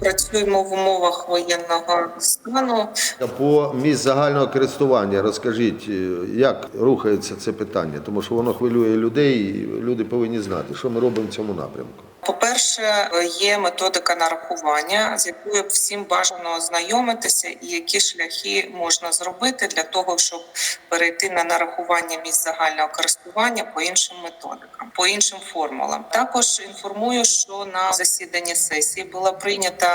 Працюємо в умовах воєнного стану. По місць загального користування розкажіть, е, як рухається це питання, тому що воно хвилює людей, і люди повинні знати, що ми робимо в цьому напрямку. По-перше, є методика нарахування, з якою всім бажано ознайомитися, і які шляхи можна зробити для того, щоб перейти на нарахування місць загального користування по іншим методикам, по іншим формулам. Також інформую, що на засіданні сесії було прийнято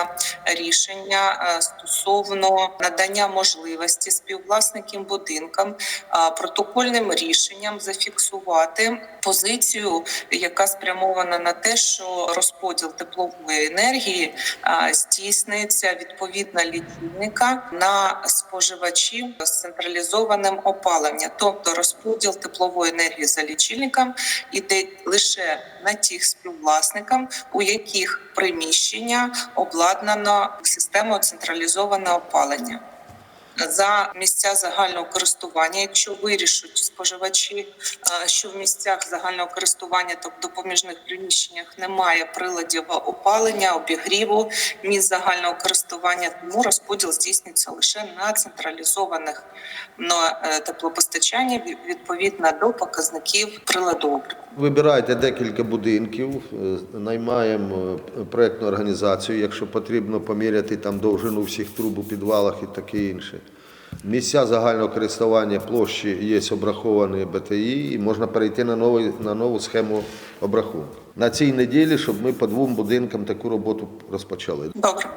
рішення е, стосовно надання можливості співвласникам будинкам е, протокольним рішенням зафіксувати позицію, яка спрямована на те, що розподіл теплової енергії а, здійснюється відповідно лічильника на споживачів з централізованим опаленням, тобто розподіл теплової енергії за лічильником іде лише на тих співвласникам, у яких приміщення обладнано системою централізованого опалення за місця загального користування, якщо вирішать споживачі, е, що в місцях загального користування, тобто допоміжних приміщеннях, немає приладів опалення, обігріву місць загального користування, тому розподіл здійснюється лише на централізованих на е, теплопостачання відповідно до показників приладу. Вибирайте декілька будинків, е, наймаємо проєктну організацію, якщо потрібно поміряти там довжину всіх труб у підвалах і таке інше. Місця загального користування площі є обраховані БТІ, і можна перейти на, новий, на нову схему обрахунку. На цій неділі, щоб ми по двом будинкам таку роботу розпочали. Добре.